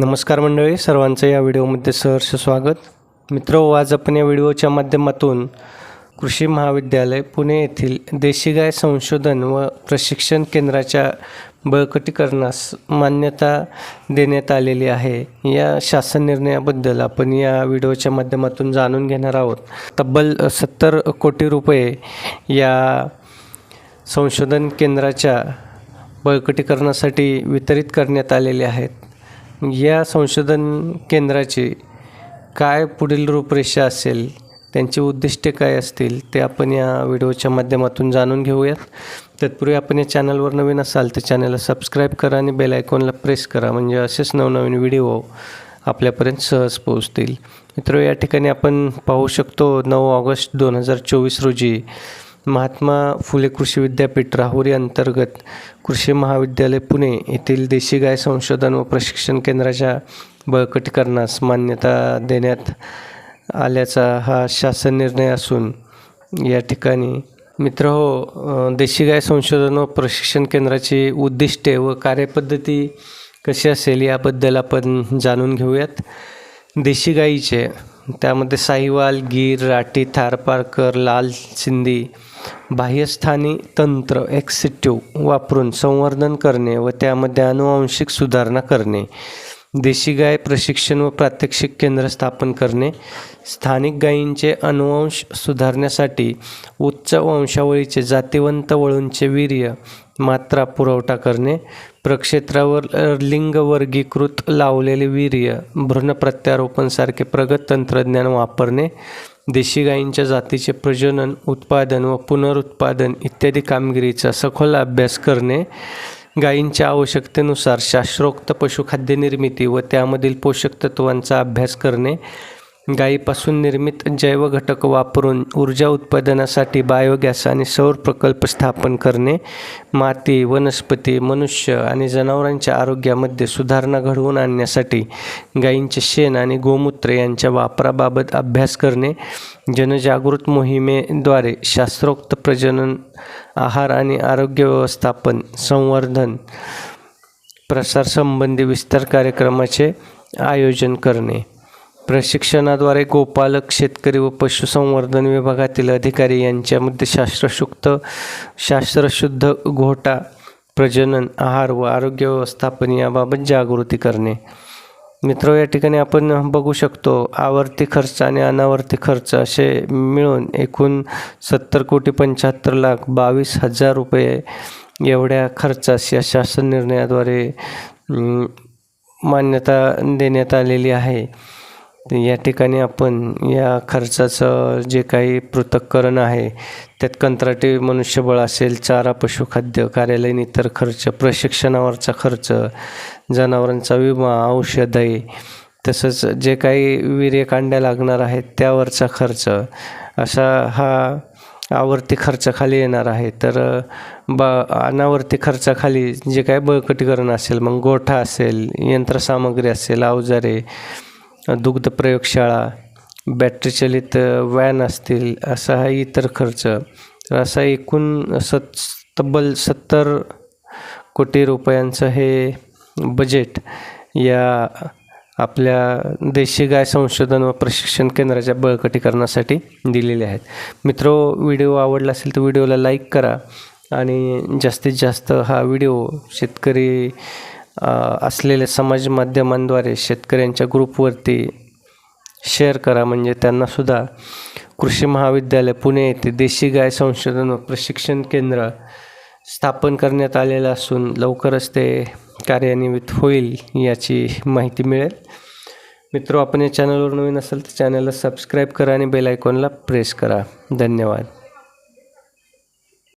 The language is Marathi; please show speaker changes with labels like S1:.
S1: नमस्कार मंडळी सर्वांचं या व्हिडिओमध्ये सहर्ष स्वागत. मित्र हो, आज आपण या व्हिडिओच्या माध्यमातून कृषी महाविद्यालय पुणे येथील देशी गाय संशोधन व प्रशिक्षण केंद्राच्या बळकटीकरणास मान्यता देण्यात आलेली आहे. या शासन निर्णयाबद्दल आपण या व्हिडिओच्या माध्यमातून जाणून घेणार आहोत. तब्बल सत्तर कोटी रुपये या संशोधन केंद्राच्या बळकटीकरणासाठी वितरित करण्यात आलेले आहेत. या संशोधन केंद्राची काय पुढील रूपरेषा असेल त्यांची उद्दिष्टे काय असतील ते आपण या व्हिडिओच्या माध्यमातून जाणून घेऊयात. तत्पूर्वी आपण या चॅनलवर नवीन असाल तर चॅनलला सबस्क्राईब करा आणि बेल आयकॉनला प्रेस करा म्हणजे असेच नवनवीन व्हिडिओ आपल्यापर्यंत सहज पोहोचतील. मित्र या ठिकाणी आपण पाहू शकतो नऊ ऑगस्ट दोन हजार चोवीस रोजी महात्मा फुले कृषी विद्यापीठ राहुरी अंतर्गत कृषी महाविद्यालय पुणे येथील देशी गाय संशोधन व प्रशिक्षण केंद्राच्या बळकटीकरणास मान्यता देण्यात आल्याचा हा शासन निर्णय असून या ठिकाणी. मित्र हो देशी गाय संशोधन व प्रशिक्षण केंद्राची उद्दिष्टे व कार्यपद्धती कशी असेल याबद्दल आपण जाणून घेऊयात. देशी गाईचे त्यामध्ये साहिवाल गीर राठी थारपारकर लाल सिंधी बाह्यस्थानी तंत्र एक्सिटिव्ह वापरून संवर्धन करणे व त्यामध्ये अनुवांशिक सुधारणा करणे देशी गाय प्रशिक्षण व प्रात्यक्षिक केंद्र स्थापन करणे स्थानिक गायींचे अनुवंश सुधारण्यासाठी उच्च वंशावळीचे जातिवंत वळूंचे वीर्य मात्रा पुरवठा करणे प्रक्षेत्रावर लिंग वर्गीकृत लावलेले वीर्य भ्रूण प्रत्यारोपणसारखे प्रगत तंत्रज्ञान वापरणे देशी गायींच्या जातीचे प्रजनन उत्पादन व पुनरुत्पादन इत्यादी कामगिरीचा सखोल अभ्यास करणे गायींच्या आवश्यकतेनुसार शास्त्रोक्त पशुखाद्य निर्मिती व त्यामधील पोषक तत्वांचा अभ्यास करणे गायीपासून निर्मित जैव घटक वापरून ऊर्जा उत्पादनासाठी बायोगॅस आणि सौर प्रकल्प स्थापन करणे माती वनस्पती मनुष्य आणि जनावरांच्या आरोग्यामध्ये सुधारणा घडवून आणण्यासाठी गायींचे शेण आणि गोमूत्र यांच्या वापराबाबत अभ्यास करणे जनजागृत मोहिमेद्वारे शास्त्रोक्त प्रजनन आहार आणि आरोग्य व्यवस्थापन संवर्धन प्रसारसंबंधी विस्तार कार्यक्रमाचे आयोजन करणे. प्रशिक्षणाद्वारे गोपालक शेतकरी व पशुसंवर्धन विभागातील अधिकारी यांच्यामध्ये शास्त्रशुक्त शास्त्रशुद्ध घोटा प्रजनन आहार व आरोग्य व्यवस्थापन याबाबत जागृती करणे. मित्र या ठिकाणी आपण बघू शकतो आवर्ती खर्च आणि अनावर्ती खर्च असे मिळून एकूण सत्तर कोटी पंच्याहत्तर लाख बावीस हजार रुपये एवढ्या खर्चास या शासन निर्णयाद्वारे मान्यता देण्यात आलेली आहे. या ठिकाणी आपण या खर्चाचं जे काही पृथक्करण आहे त्यात कंत्राटी मनुष्यबळ असेल चारा पशुखाद्य कार्यालयीन इतर खर्च प्रशिक्षणावरचा खर्च जनावरांचा विमा औषधे तसंच जे काही वीर्यकांड्या लागणार आहेत त्यावरचा खर्च असा हा आवर्ती खर्चाखाली येणार आहे. तर ब अनावर्ती खर्चाखाली जे काही बळकटीकरण असेल मग गोठा असेल यंत्रसामग्री असेल अवजारे दुग्ध प्रयोगशाळा बॅटरीचलित व्हॅन असतील असा हा इतर खर्च. तर असा एकूण सत् तब्बल सत्तर कोटी रुपयांचं हे बजेट या आपल्या देशी गाय संशोधन व प्रशिक्षण केंद्राच्या बळकटीकरणासाठी दिलेले आहेत. मित्रो व्हिडिओ आवडला असेल तर व्हिडिओला लाईक करा आणि जास्तीत जास्त हा व्हिडिओ शेतकरी असलेल्या समाज माध्यमांद्वारे शेतकऱ्यांच्या ग्रुपवरती शेअर करा. म्हणजे त्यांनासुद्धा कृषी महाविद्यालय पुणे येथे देशी गाय संशोधन व प्रशिक्षण केंद्र स्थापन करण्यात आलेलं असून लवकरच ते कार्यान्वित होईल याची माहिती मिळेल. मित्र आपण या चॅनलवर नवीन असेल तर चॅनलला सबस्क्राईब करा आणि बेल आयकॉनला प्रेस करा. धन्यवाद.